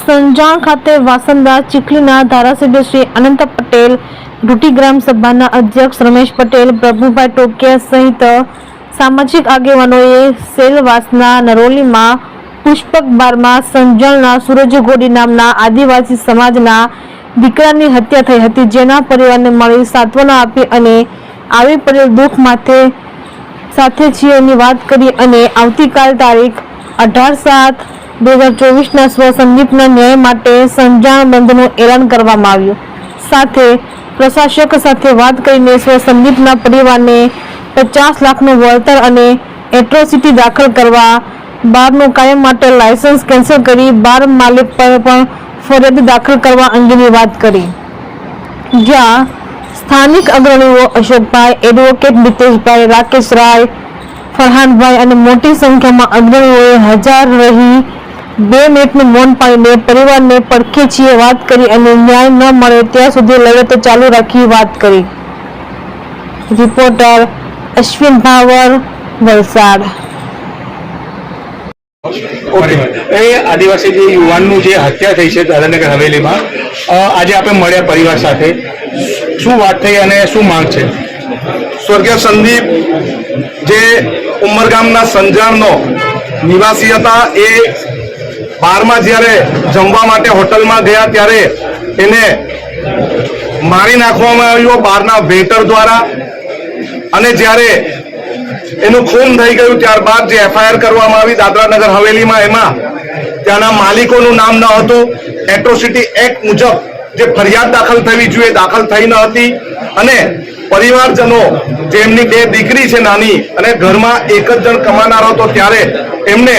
સંજાણ ખાતે વાસંદા ચીખલીના ધારાસભ્ય શ્રી અનંત પટેલ રૂટી ગ્રામ સભાના અધ્યક્ષ રમેશ પટેલ, પ્રભુભાઈ ટોકિયા સહિત સામાજિક આગેવાનોએ સેલવાસના નરોલીમાં પુષ્પક બારમાં સંજાણના સૂરજગોડી નામના આદિવાસી સમાજના દીકરાની હત્યા થઈ હતી. જેના પરિવારને મળી સાંત્વના આપી અને આવી પડેલ દુઃખ માથે સાથે છીએ એની વાત કરી અને આવતીકાલ તારીખ અઢાર સાત બે હજાર ચોવીસના સ્વ સંદીપના ન્યાય માટે સંજાણ બંધનું એલાન કરવામાં આવ્યું. સાથે પ્રશાસક સાથે વાત કરીને સ્વ સંદીપના પરિવારને પચાસ લાખનું વળતર અને એટ્રોસિટી દાખલ કરવા, બારનું કાયમ માટે લાયસન્સ કેન્સલ કરી બાર માલિક પર પણ ફરિયાદ દાખલ કરવા અંગેની વાત કરી. જ્યાં સ્થાનિક અગ્રણીઓ અશોકભાઈ, એડવોકેટ મિતેશભાઈ રાકેશ રાય ફરહાનભાઈ અને મોટી સંખ્યામાં અગ્રણીઓએ હાજર રહી બે મિનિટનું મૌન પાડીને પરિવારને પડખે છીએ વાત કરી અને ન્યાય ન મળે ત્યાં સુધી લડત ચાલુ રાખી વાત કરી. રિપોર્ટર અશ્વિન ભાવર વલસાડ. ઓકે. એ આદિવાસી જે યુવાનનું જે હત્યા થઈ છે દાદાનગર હવેલીમાં આજે આપણે મળ્યા પરિવાર સાથે. શું વાત થઈ અને શું માંગ છે? સ્વર્ગીય સંદીપ જે ઉમરગામના સંજાણનો નિવાસી હતા એ બારમાં જ્યારે જમવા માટે હોટલમાં ગયા ત્યારે એને મારી નાખવામાં આવ્યો બારના વેટર દ્વારા. અને જ્યારે એનું ખૂન થઈ ગયું ત્યારબાદ જે એફઆઈઆર કરવામાં આવી દાદરાનગર હવેલીમાં એમાં, ત્યાંના માલિકોનું નામ ન હતું. એટ્રોસિટી એક્ટ મુજબ જે ફરિયાદ દાખલ થવી જોઈએ દાખલ થઈ ન હતી. અને પરિવારજનો જે એમની બે દીકરી છે નાની અને ઘરમાં એક જ જણ કમાનાર હતો, ત્યારે એમને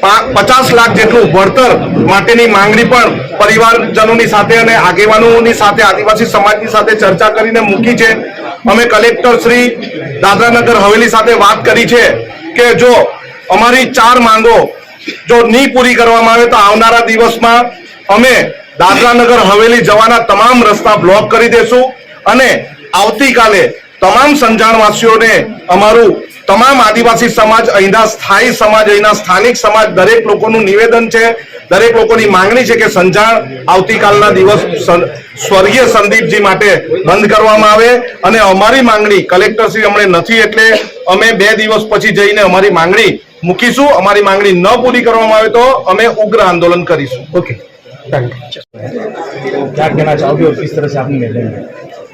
પચાસ લાખ જેટલું વળતર માટેની માંગણી પણ પરિવારજનોની સાથે અને આગેવાનોની સાથે, આદિવાસી સમાજની સાથે ચર્ચા કરીને મૂકી છે. અમે કલેક્ટર શ્રી દાદરાનગર હવેલી સાથે વાત કરી છે કે જો અમારી ચાર માંગો જો નહીં પૂરી કરવામાં આવે તો આવનારા દિવસમાં અમે દાદરાનગર હવેલી જવાના તમામ રસ્તા બ્લોક કરી દેશું અને આવતીકાલે તમામ સંજાણવાસીઓને અમારું તમામ આદિવાસી સમાજ અહીંના સ્થાયી સમાજ અહીંના સ્થાનિક સમાજ દરેક લોકોનું નિવેદન છે દરેક લોકોની માંગણી છે કે સંજાણ આવતીકાલના દિવસ સં- સ્વર્ગીય સંદીપજી માટે બંધ કરવામાં આવે અને અમારી માંગણી કલેક્ટરશ્રી હમણાં નથી એટલે અમે બે દિવસ પછી જઈને અમારી માંગણી મૂકીશું અમારી માંગણી ન પૂરી કરવામાં આવે તો અમે ઉગ્ર આંદોલન કરીશું ओके थैंक यू क्या कहना चाहोगे और किस तरह से आपने निर्णय लिया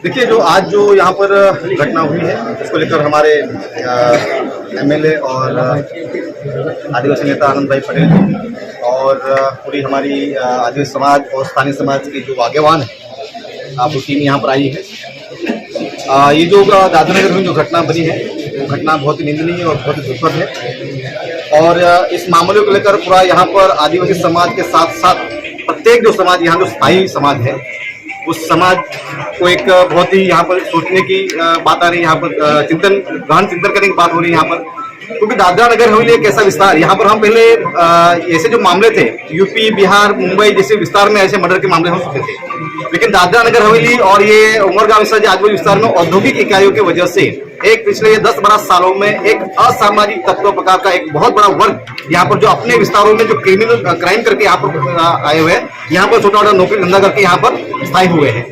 देखिए, जो आज जो यहाँ पर घटना हुई है, उसको लेकर हमारे एमएलए और आदिवासी नेता आनंद भाई पटेल और पूरी हमारी आदिवासी समाज और स्थानीय समाज के जो आगेवान है, आप वो टीम यहाँ पर आई है। ये जो दादरानगर में जो घटना बनी है, वो घटना बहुत ही निंदनीय और बहुत ही दुखद है। और इस मामले को लेकर पूरा यहाँ पर आदिवासी समाज के साथ साथ प्रत्येक जो समाज, यहाँ जो स्थायी समाज है उस समाज को एक अ, बहुत ही यहाँ पर सोचने की अ, बात आ रही है यहाँ पर अ, चिंतन गहन चिंतन करने की बात हो रही है यहाँ पर क्योंकि दादरा नगर हवेली एक ऐसा विस्तार। यहाँ पर हम पहले ऐसे जो मामले थे, यूपी, बिहार, मुंबई जैसे विस्तार में ऐसे मर्डर के मामले हो चुके थे। लेकिन दादरा नगर हवेली और ये उमरगांव विस्तार जो आदिवासी विस्तार में औद्योगिक इकाइयों की वजह से एक पिछले दस बारह सालों में एक असामाजिक तत्व प्रकार का एक बहुत बड़ा वर्ग यहाँ पर जो अपने विस्तारों में जो क्रिमिनल क्राइम करके यहाँ पर आए हुए हैं, यहाँ पर छोटा छोटा नौकरी धंधा करके यहाँ पर स्थायी हुए हैं।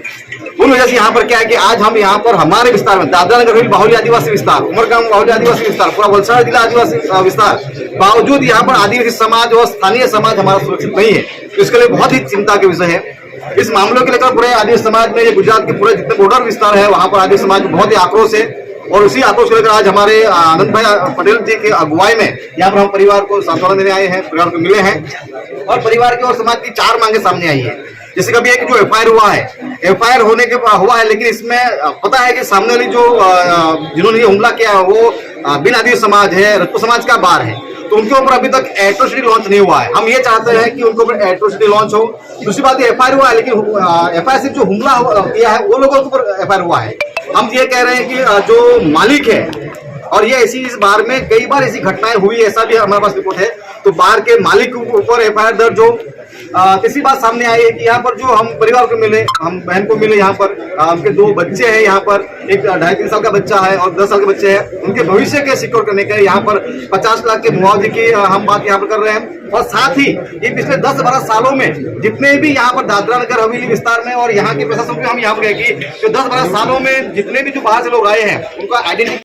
उन वजह से यहाँ पर क्या है कि आज हम यहाँ पर हमारे विस्तार में दादरा नगर हवेली बाहुली आदिवासी विस्तार, उमरगांव बाहुली आदिवासी विस्तार, पूरा वलसाड़ जिला आदिवासी विस्तार, बावजूद यहाँ पर आदिवासी समाज और स्थानीय समाज हमारा सुरक्षित नहीं है। तो इसके लिए बहुत ही चिंता के विषय है। इस मामलों के लेकर पूरे आदिवासी समाज में गुजरात के पूरे जितने बॉर्डर विस्तार है, वहाँ पर आदिवासी समाज में बहुत ही आक्रोश है। और उसी आक्रोश को लेकर आज हमारे आनंद भाई पटेल जी की अगुवाई में यहाँ पर हम परिवार को सांत्वना देने आए हैं, परिवार को मिले हैं। और परिवार की और समाज की चार मांगे सामने आई है। जैसे कभी एक जो एफआईआर हुआ है, एफआईआर होने के हुआ है, लेकिन इसमें पता है कि सामने वाली जो जिन्होंने ये हमला किया है, वो बिन आदिवासी समाज है, रत्न समाज का बार है। तो उनके ऊपर अभी तक एट्रोसिटी लॉन्च नहीं हुआ है। हम ये चाहते हैं कि उनके ऊपर एट्रोसिटी लॉन्च हो। दूसरी बात एफ़ आई हुआ है, लेकिन एफ़ सिर्फ़ जो हमला किया है, वो लोगों के ऊपर एफआईआर हुआ है। हम ये कह रहे हैं कि जो मालिक है, और ये ऐसी इस बार में कई बार ऐसी घटनाएँ हुई, ऐसा भी हमारे पास रिपोर्ट है तो बार के मालिक के ऊपर एफ़ दर्ज हो तीसरी बात सामने आई है कि यहाँ पर जो हम परिवार को मिले, हम बहन को मिले यहाँ पर उनके दो बच्चे हैं यहाँ पर, एक ढाई तीन साल का बच्चा है और दस साल के बच्चे हैं, उनके भविष्य के सिक्योर करने के यहाँ पर पचास लाख के मुआवजे की हम बात यहाँ पर कर रहे हैं। और साथ ही ये पिछले दस बारह सालों में जितने भी यहाँ पर दादरा नगर, हवेली विस्तार में और यहाँ के प्रशासन को हम यहाँ पर गए कि दस बारह सालों में जितने भी जो बाहर से लोग आए हैं, उनका आइडेंटिटी